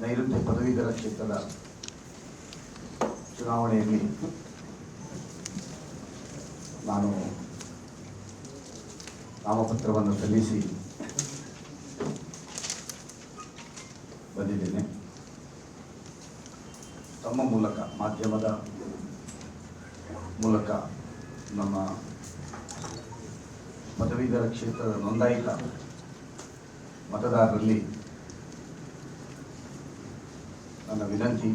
ನೈಋತ್ಯ ಪದವೀಧರ ಕ್ಷೇತ್ರದ ಚುನಾವಣೆಯಲ್ಲಿ ನಾನು ನಾಮಪತ್ರವನ್ನು ಸಲ್ಲಿಸಿ ಬಂದಿದ್ದೇನೆ. ತಮ್ಮ ಮೂಲಕ, ಮಾಧ್ಯಮದ ಮೂಲಕ ನಮ್ಮ ಪದವೀಧರ ಕ್ಷೇತ್ರದ ನೋಂದಾಯಿತ ಮತದಾರರಲ್ಲಿ ನನ್ನ ವಿನಂತಿ,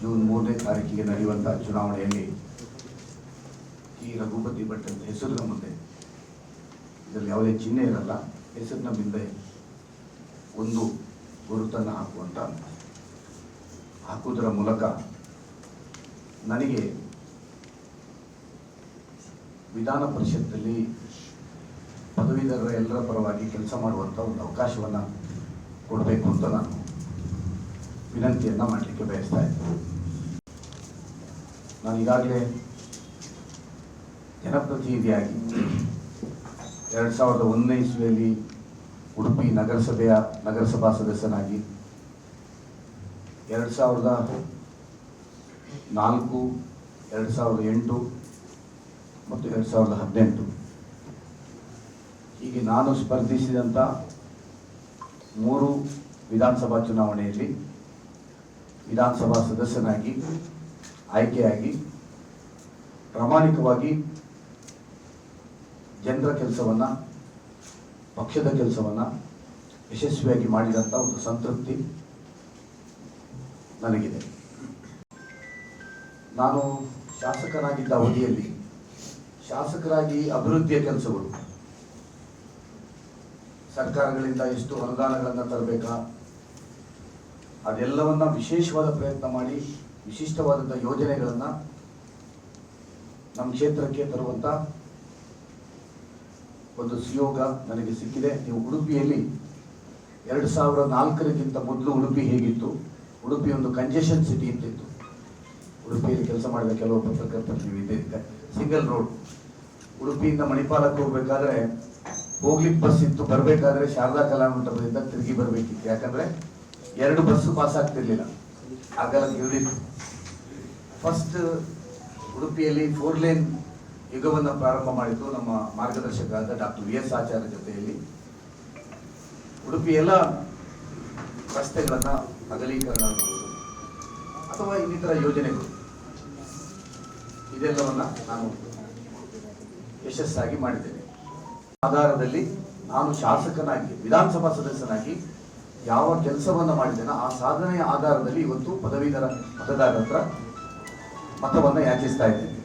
ಜೂನ್ ಮೂರನೇ ತಾರೀಕಿಗೆ ನಡೆಯುವಂಥ ಚುನಾವಣೆಯಲ್ಲಿ ಈ ರಘುಪತಿ ಭಟ್ ಅಂತ ಹೆಸರಿನ ಮುಂದೆ. ಇದರಲ್ಲಿ ಯಾವುದೇ ಚಿಹ್ನೆ ಇರಲ್ಲ, ಹೆಸರಿನ ಮುಂದೆ ಒಂದು ಗುರುತನ್ನು ಹಾಕುವಂತ ಹಾಕುವುದರ ಮೂಲಕ ನನಗೆ ವಿಧಾನ ಪರಿಷತ್ತಲ್ಲಿ ಪದವೀಧರ ಎಲ್ಲರ ಪರವಾಗಿ ಕೆಲಸ ಮಾಡುವಂಥ ಒಂದು ಅವಕಾಶವನ್ನು ಕೊಡಬೇಕು ಅಂತ ನಾನು ವಿನಂತಿಯನ್ನು ಮಾಡಲಿಕ್ಕೆ ಬಯಸ್ತಾ ಇದ್ದೀನಿ ನಾನು ಈಗಾಗಲೇ ಜನಪ್ರತಿನಿಧಿಯಾಗಿ ಎರಡು ಸಾವಿರದ ಒಂದನೇ ಇಸ್ವಿಯಲ್ಲಿ ಉಡುಪಿ ನಗರಸಭೆಯ ನಗರಸಭಾ ಸದಸ್ಯನಾಗಿ ಎರಡು ಸಾವಿರದ ನಾಲ್ಕು, ಎರಡು ಸಾವಿರದ ಎಂಟು ಮತ್ತು ಎರಡು ಸಾವಿರದ ಹದಿನೆಂಟು. ಹೀಗೆ ನಾನು ಸ್ಪರ್ಧಿಸಿದಂಥ ಮೂರು ವಿಧಾನಸಭಾ ಚುನಾವಣೆಯಲ್ಲಿ ವಿಧಾನಸಭಾ ಸದಸ್ಯನಾಗಿ, ಆಯ್ಕೆಯಾಗಿ, ಪ್ರಾಮಾಣಿಕವಾಗಿ ಜನರ ಕೆಲಸವನ್ನು, ಪಕ್ಷದ ಕೆಲಸವನ್ನು ಯಶಸ್ವಿಯಾಗಿ ಮಾಡಿದಂಥ ಒಂದು ಸಂತೃಪ್ತಿ ನನಗಿದೆ. ನಾನು ಶಾಸಕನಾಗಿದ್ದ ಅವಧಿಯಲ್ಲಿ ಶಾಸಕರಾಗಿ ಅಭಿವೃದ್ಧಿಯ ಕೆಲಸಗಳು, ಸರ್ಕಾರಗಳಿಂದ ಎಷ್ಟು ಅನುದಾನಗಳನ್ನು ತರಬೇಕಾ ಅದೆಲ್ಲವನ್ನ ವಿಶೇಷವಾದ ಪ್ರಯತ್ನ ಮಾಡಿ ವಿಶಿಷ್ಟವಾದಂಥ ಯೋಜನೆಗಳನ್ನು ನಮ್ಮ ಕ್ಷೇತ್ರಕ್ಕೆ ತರುವಂಥ ಒಂದು ಸುಯೋಗ ನನಗೆ ಸಿಕ್ಕಿದೆ. ನೀವು ಉಡುಪಿಯಲ್ಲಿ ಎರಡು ಸಾವಿರದ ನಾಲ್ಕರಿಗಿಂತ ಮೊದಲು ಉಡುಪಿ ಹೇಗಿತ್ತು? ಉಡುಪಿ ಒಂದು ಕಂಜೆಷನ್ ಸಿಟಿ ಅಂತಿತ್ತು ಉಡುಪಿಯಲ್ಲಿ ಕೆಲಸ ಮಾಡಿದ ಕೆಲವು ಪತ್ರಕರ್ತರು ಇದ್ದಿದ್ದೆ ಸಿಂಗಲ್ ರೋಡ್ ಉಡುಪಿಯಿಂದ ಮಣಿಪಾಲಕ್ಕೆ ಹೋಗ್ಬೇಕಾದ್ರೆ ಹೋಗ್ಲಿಕ್ಕೆ ಬಸ್ ಇತ್ತು. ಬರಬೇಕಾದ್ರೆ ಶಾರದಾ ಕಲಾಮಂಟಪದಿಂದ ತಿರುಗಿ ಬರಬೇಕಿತ್ತು. ಯಾಕಂದ್ರೆ ಎರಡು ಬಸ್ ಪಾಸ್ ಆಗ್ತಿರ್ಲಿಲ್ಲ. ಆಗಲ್ಲ ಯೂನಿಟ್ ಫಸ್ಟ್ ಉಡುಪಿಯಲ್ಲಿ ಫೋರ್ ಲೇನ್ ಯುಗವನ್ನು ಪ್ರಾರಂಭ ಮಾಡಿದ್ದು ನಮ್ಮ ಮಾರ್ಗದರ್ಶಕರಾದ ಡಾಕ್ಟರ್ ವಿ ಎಸ್ ಆಚಾರ್ಯ ಜೊತೆಯಲ್ಲಿ. ಉಡುಪಿ ಎಲ್ಲ ರಸ್ತೆಗಳನ್ನ ಅಗಲೀಕರಣ ಅಥವಾ ಇನ್ನಿತರ ಯೋಜನೆಗಳು. ಇದೆಲ್ಲವನ್ನ ನಾನು ಯಶಸ್ಸಾಗಿ ಮಾಡಿದ್ದೇನೆ. ಆಧಾರದಲ್ಲಿ ನಾನು ಶಾಸಕನಾಗಿ, ವಿಧಾನಸಭಾ ಸದಸ್ಯನಾಗಿ ಯಾವ ಕೆಲಸವನ್ನು ಮಾಡಿದ್ದೇನೋ ಆ ಸಾಧನೆಯ ಆಧಾರದಲ್ಲಿ ಇವತ್ತು ಪದವೀಧರ ಮತದಾರರ ಹತ್ರ ಮತವನ್ನು ಯಾಚಿಸ್ತಾ ಇದ್ದೇನೆ